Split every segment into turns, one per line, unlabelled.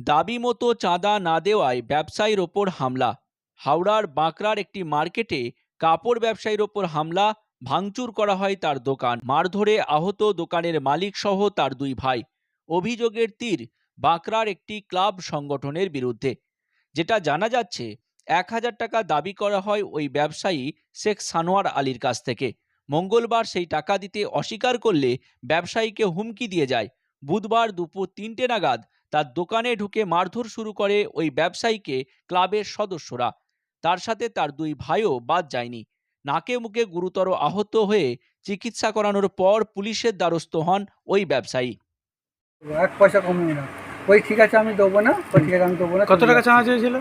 দাবি মতো চাঁদা না দেওয়ায় ব্যবসায়ীর ওপর হামলা। হাওড়ার বাঁকড়ার একটি মার্কেটে কাপড় ব্যবসায়ীর ওপর হামলা, ভাঙচুর করা হয় তার দোকান। মারধরে আহত দোকানের মালিক সহ তার দুই ভাই। অভিযোগের তীর বাঁকড়ার একটি ক্লাব সংগঠনের বিরুদ্ধে। যেটা জানা যাচ্ছে, এক হাজার টাকা দাবি করা হয় ওই ব্যবসায়ী শেখ সানোয়ার আলীর কাছ থেকে। মঙ্গলবার সেই টাকা দিতে অস্বীকার করলে ব্যবসায়ীকে হুমকি দিয়ে যায়। বুধবার দুপুর তিনটে নাগাদ তার দোকানে ঢুকে মারধর শুরু করে ওই ব্যবসায়ীকে ক্লাবের সদস্যরা। তার সাথে তার দুই ভাইও বাদ যায়নি। নাকে মুখে গুরুতর আহত হয়ে চিকিৎসা করানোর পর পুলিশের দ্বারস্থ হন ওই ব্যবসায়ী।
এক পয়সা কমিয়ে না ওই ঠিক আছে আমি দেবো না? ঠিক আছে আমি দেবো না।
কত টাকা চাঁদা চেয়েছিল?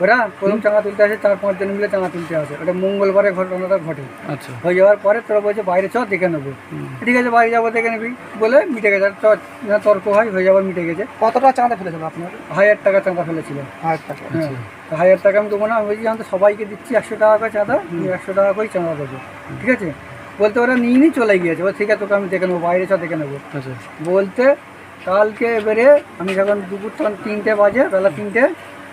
ওরা প্রথম চাঙা তুলতে আসে চার পাঁচ জন মিলে চাঙা তুলতে আসে। ওটা মঙ্গলবারে ঘটনাটা ঘটে।
আচ্ছা।
হয়ে যাওয়ার পরে তোরা বলছে বাইরে চ দেখে নেব। ঠিক আছে বাইরে যাব দেখে নিবি। বলে মিটে গেছে। আর চ তর্ক হয় হয়ে যাবার মিটে গেছে।
কতটা চাঁদা ফেলেছিল আপনার?
হাজার টাকা চাঁদা ফেলেছিল।
হাজার টাকা
হ্যাঁ। হাজার টাকা আমি দেবো না আমি বলছি আমি তো সবাইকে দিচ্ছি একশো টাকা করে চাঁদা একশো টাকা করেই চাঁদা দেবো। ঠিক আছে? বলতে ওরা নিয়ে নিয়ে চলে গিয়েছে। বলে ঠিক আছে তোকে আমি দেখে নেব বাইরে চ দেখে নেব।
আচ্ছা।
বলতে কালকে এবারে আমি যখন দুপুর তখন তিনটে বাজে বেলা তিনটে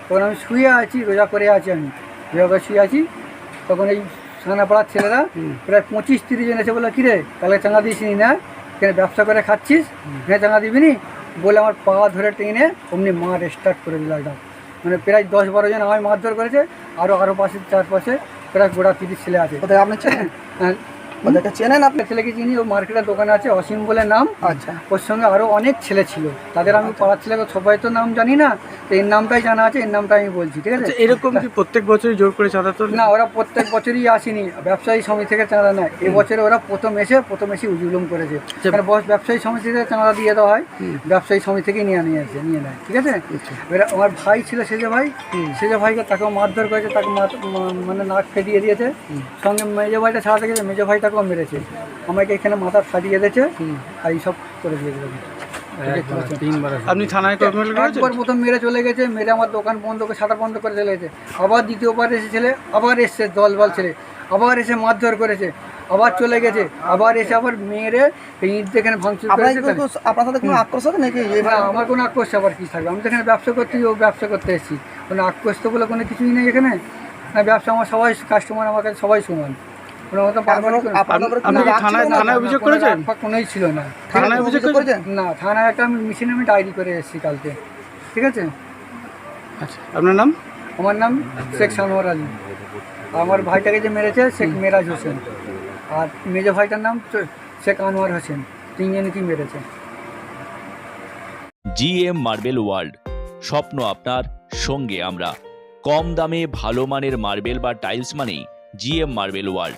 তখন আমি শুয়ে আছি রোজা করে আছি আমি। রোজা করে শুয়ে আছি তখন এই সানাপাড়ার ছেলেরা প্রায় পঁচিশ তিরিশ জন এসে বলল কিরে কালকে চাঙা দিস নি না? কেন ব্যবসা করে খাচ্ছিস? হ্যাঁ চাঙা দিবি নি? বলে আমার পা ধরে টেনে অমনি মার স্টার্ট করে দিল একদম। মানে প্রায় দশ বারো জন আমায় মারধর করেছে আরও আরও পাশে চারপাশে প্রায় গোটা তিরিশ ছেলে আছে।
আপনি ওদেরকে চেনেন আপনি?
একটা ছেলেকে চিনি? ও মার্কেটের দোকানে আছে অসীম বলে নাম।
আচ্ছা।
ওর সঙ্গে আরও অনেক ছেলে ছিল। তাদের আমি পাড়ার ছেলেকে সবাই তো নাম জানি না তো এর নামটাই জানা আছে এর নামটা আমি বলছি ঠিক আছে?
আচ্ছা এরকম কি প্রত্যেক বছরই জোর করে চাঁদা তোলে?
না ওরা প্রত্যেক বছরই আসেনি ব্যবসায়ী সমিতি থেকে চাঁদা নেয়। এবছরে ওরা প্রথম এসে প্রথম এসে উজুলুম করেছে। কারণ বস ব্যবসায়ী সমিতি থেকে চাঁদা দিয়ে দেওয়া হয় ব্যবসায়ী সমিতি থেকেই নিয়ে নিয়ে আসে নিয়ে নেয় ঠিক আছে? এবার আমার ভাই ছিল সেজে ভাই সেজে ভাইকে তাকেও মারধর করেছে তাকে মানে নাক ফেটিয়ে দিয়েছে। সঙ্গে মেজো ভাইটা ছাড়াতে গেছে মেজো ভাইটাকেও মেরেছে। আমাকে এখানে মাথা ফাটিয়ে দিয়েছে আর এইসব করে দিয়ে দিল
আপনি থানায় কমপ্লেন করেছেন?
একবার প্রথম মেরে চলে গেছে মেরে আমার দোকান বন্ধ করে বন্ধ করে চলে গেছে। আবার দ্বিতীয়বার এসে ছেলে আবার এসছে দল বল ছেলে আবার এসে মারধর করেছে আবার চলে গেছে আবার এসে আবার ইট এখানে ভাঙচুর করেছে
কোনো- আপনার সাথে কোনো আক্রোশ আছে নাকি?
আমার কোনো আক্রোশ আবার কি থাকবে? আমি তো এখানে ব্যবসা করতে ও ব্যবসা করতে এসেছি। কোনো আক্রোশ তো বলে কোনো কিছুই নেই এখানে। না ব্যবসা আমার সবাই কাস্টমার আমার কাছে সবাই সমান।
আপনি কি থানায় থানায় অভিযোগ করেছেন?
কোনোই ছিল না।
থানায় অভিযোগ করেছেন?
না থানায় একটা আমি মিশনে আমি ডায়েরি করে এসেছি কালকে। ঠিক আছে?
আচ্ছা আপনার নাম?
আমার নাম শেখ সানোয়ার আলী। আমার ভাইটাকে যে মেরেছে শেখ মেরাজ হোসেন। আর মেজো ভাইটার নাম শেখ আনোয়ার হোসেন। তিনজনকেই মেরেছে?
জি এম মার্বেল ওয়ার্ল্ড স্বপ্ন আপনার সঙ্গে আমরা। কম দামে ভালো মানের মার্বেল বা টাইলস মানেই জিএম মার্বেল ওয়ার্ল্ড।